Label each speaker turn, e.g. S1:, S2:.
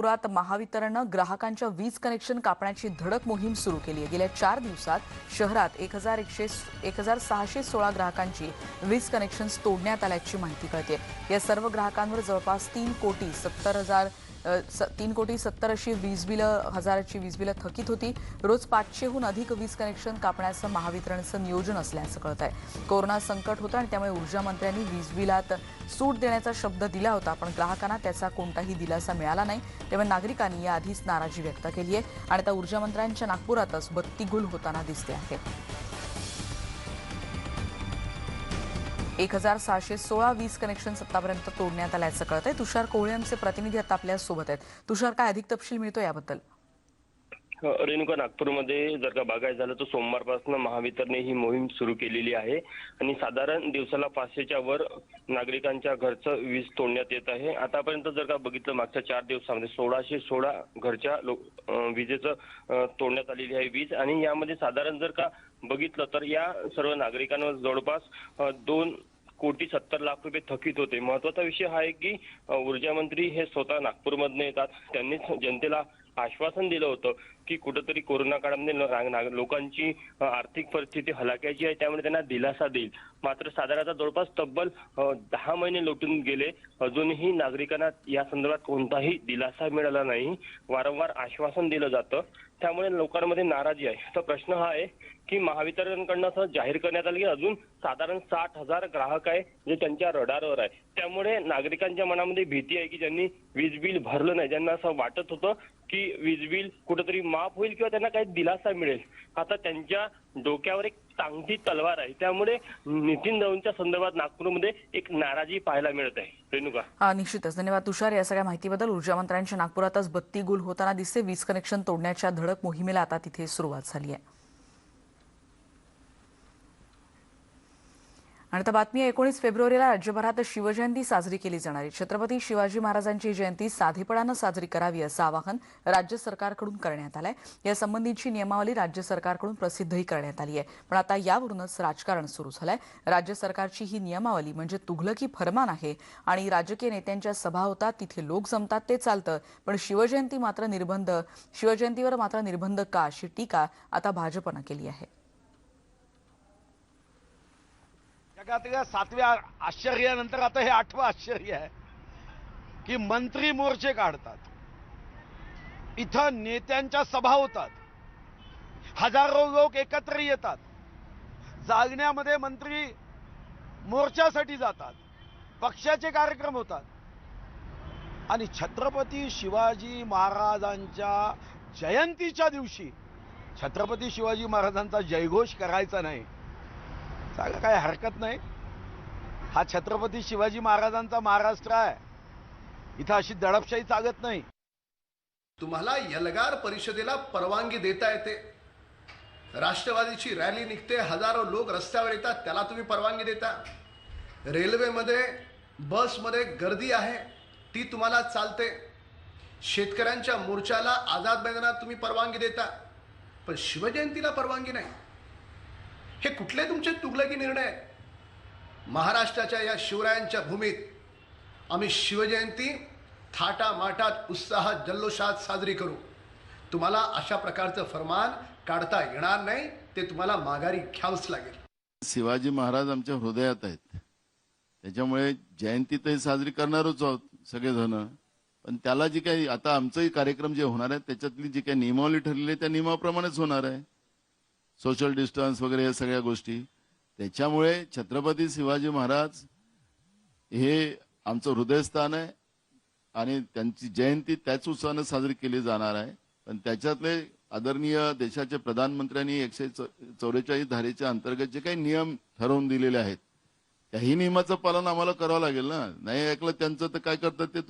S1: नागपुरात महावितरणनं ग्राहकांच्या वीज कनेक्शन कापण्याची धडक मोहीम सुरू केली आहे. गेल्या चार दिवसात शहरात एक हजार एकशे एक हजार सहाशे सोळा ग्राहकांची वीज कनेक्शन्स तोडण्यात आल्याची माहिती कळते या सर्व ग्राहकांवर जवळपास तीन कोटी सत्तर हजार तीन कोटी सत्तर अशी वीज बिलं हजाराची वीज बिलं थकीत होती. रोज पाचशेहून अधिक वीज कनेक्शन कापण्याचं महावितरणचं नियोजन असल्याचं कळत आहे कोरोना संकट होतं आणि त्यामुळे ऊर्जा मंत्र्यांनी वीज बिलात सूट देण्याचा शब्द दिला होता. पण ग्राहकांना त्याचा कोणताही दिलासा मिळाला नाही. त्यामुळे नागरिकांनी याआधीच नाराजी व्यक्त केली आहे आणि आता ऊर्जा मंत्र्यांच्या नागपुरातच बत्तीगुल होताना दिसते आहे. एक हजार सहाशे सोळा वीज कनेक्शन सत्तापर्यंत तोडण्यात आल्याचं कळत आहे तुषार कोहळे आमचे प्रतिनिधी आता आपल्यासोबत आहेत. तुषार काय अधिक तपशील मिळतो याबद्दल?
S2: हो, रेणुका नागपूरमध्ये जर का बघायचं झालं तर सोमवारपासून महावितरणे ही मोहीम सुरू केलेली आहे आणि साधारण दिवसाला पाचशेच्या वर नागरिकांच्या घरचं वीज तोडण्यात येत आहे. आतापर्यंत जर का बघितलं मागच्या चार दिवसामध्ये सोळाशे सोळा घरच्या लोक विजेचं तोडण्यात आलेली आहे वीज आणि यामध्ये साधारण जर का बघितलं तर या सर्व नागरिकांवर जवळपास दोन कोटी सत्तर लाख रुपये थकीत होते. महत्त्वाचा विषय हा आहे की ऊर्जा मंत्री हे स्वतः नागपूरमधनं येतात. त्यांनीच जनतेला आश्वासन दिलं होतं. की कुठंतरी कोरोना काळामध्ये लोकांची आर्थिक परिस्थिती हलाक्याची आहे त्यामुळे त्यांना दिलासा देईल. मात्र साधारणतः जवळपास तब्बल दहा महिने लोटून गेले. अजूनही नागरिकांना या संदर्भात कोणताही दिलासा मिळाला नाही. वारंवार आश्वासन दिलं जातं. त्यामुळे लोकांमध्ये नाराजी आहे. तर प्रश्न हा आहे की महावितरणकडनं असं जाहीर करण्यात आलं की अजून साधारण साठ हजार ग्राहक आहे जे त्यांच्या रडारवर आहे. त्यामुळे नागरिकांच्या मनामध्ये भीती आहे की ज्यांनी वीज बिल भरलं नाही ज्यांना असं वाटत होतं की वीज बिल कुठेतरी माफ होईल किंवा त्यांना काही दिलासा मिळेल. आता त्यांच्या डोक्यावर एक चांगली तलवार आहे. त्यामुळे नितीन राऊतच्या संदर्भात नागपूरमध्ये एक नाराजी पाहायला मिळत आहे. रेणुका.
S1: हा निश्चितच. धन्यवाद तुषार. या सगळ्या माहितीबद्दल ऊर्जा मंत्र्यांच्या नागपुरातच बत्ती गुल होताना दिसते. वीज कनेक्शन तोडण्याच्या धडक मोहिमेला आता तिथे सुरुवात झाली आहे. आणि आता बातमी एकोणीस फेब्रुवारीला राज्यभरात शिवजयंती साजरी केली जाणार आहे. छत्रपती शिवाजी महाराजांची जयंती साधेपणानं साजरी करावी असं आवाहन राज्य सरकारकडून करण्यात आलंय. यासंबंधीची नियमावली राज्य सरकारकडून प्रसिद्धही करण्यात आली आहे. पण आता यावरूनच राजकारण सुरू झालंय. राज्य सरकारची ही नियमावली म्हणजे तुघलकी फरमान आहे आणि राजकीय नेत्यांच्या सभा होतात तिथे लोक जमतात ते चालतं. पण शिवजयंती मात्र निर्बंध शिवजयंतीवर मात्र निर्बंध का अशी टीका आता भाजपनं केली आहे.
S3: जगातल्या सातव्या आश्चर्यानंतर आता हे आठवं आश्चर्य आहे की मंत्री मोर्चे काढतात. इथं नेत्यांच्या सभा होतात. हजारो लोक एकत्र येतात. जागण्यामध्ये मंत्री मोर्चासाठी जातात. पक्षाचे कार्यक्रम होतात. आणि छत्रपती शिवाजी महाराजांच्या जयंतीच्या दिवशी छत्रपती शिवाजी महाराजांचा जयघोष करायचा नाही. सांगा काय हरकत नाही. हा छत्रपती शिवाजी महाराजांचा महाराष्ट्र आहे. इथं अशी दडपशाही चालत नाही.
S4: तुम्हाला यलगार परिषदेला परवानगी देता येते. राष्ट्रवादीची रॅली निघते हजारो लोक रस्त्यावर येतात त्याला तुम्ही परवानगी देता. रेल्वेमध्ये बसमध्ये गर्दी आहे ती तुम्हाला चालते. शेतकऱ्यांच्या मोर्चाला आझाद मैदानात तुम्ही परवानगी देता. पण शिवजयंतीला परवानगी नाही. हे कुठले तुमचे तुगलकी निर्णय? आहेत? महाराष्ट्राच्या या शिवरायांच्या भूमीत आम्ही शिवजयंती थाटामाटात उत्साहात जल्लोषात साजरी करू. तुम्हाला अशा प्रकारचं फरमान काढता येणार नाही ते तुम्हाला माघारी घ्यावंच लागेल.
S5: शिवाजी महाराज आमच्या हृदयात आहेत. त्याच्यामुळे जयंती साजरी करणारच आहोत सगळेजण. पण त्याला जी काही आता आमचंही कार्यक्रम जे होणार आहे त्याच्यातली जी काही नियमावली ठरलेली आहे त्या नियमाप्रमाणेच होणार आहे. सोशल डिस्टन्स वगैरे या सगळ्या गोष्टी. त्याच्यामुळे छत्रपती शिवाजी महाराज हे आमचं हृदयस्थान आहे आणि त्यांची जयंती त्याच उत्साहानं साजरी केली जाणार आहे. पण त्याच्यातले आदरणीय देशाचे प्रधानमंत्र्यांनी एकशे चौवेचाळीस धारेच्या अंतर्गत जे काही नियम ठरवून दिलेले आहेत त्याही नियमाचं पालन आम्हाला करावं लागेल ना? नाही ऐकलं त्यांचं तर काय करतात ते तुम्हाला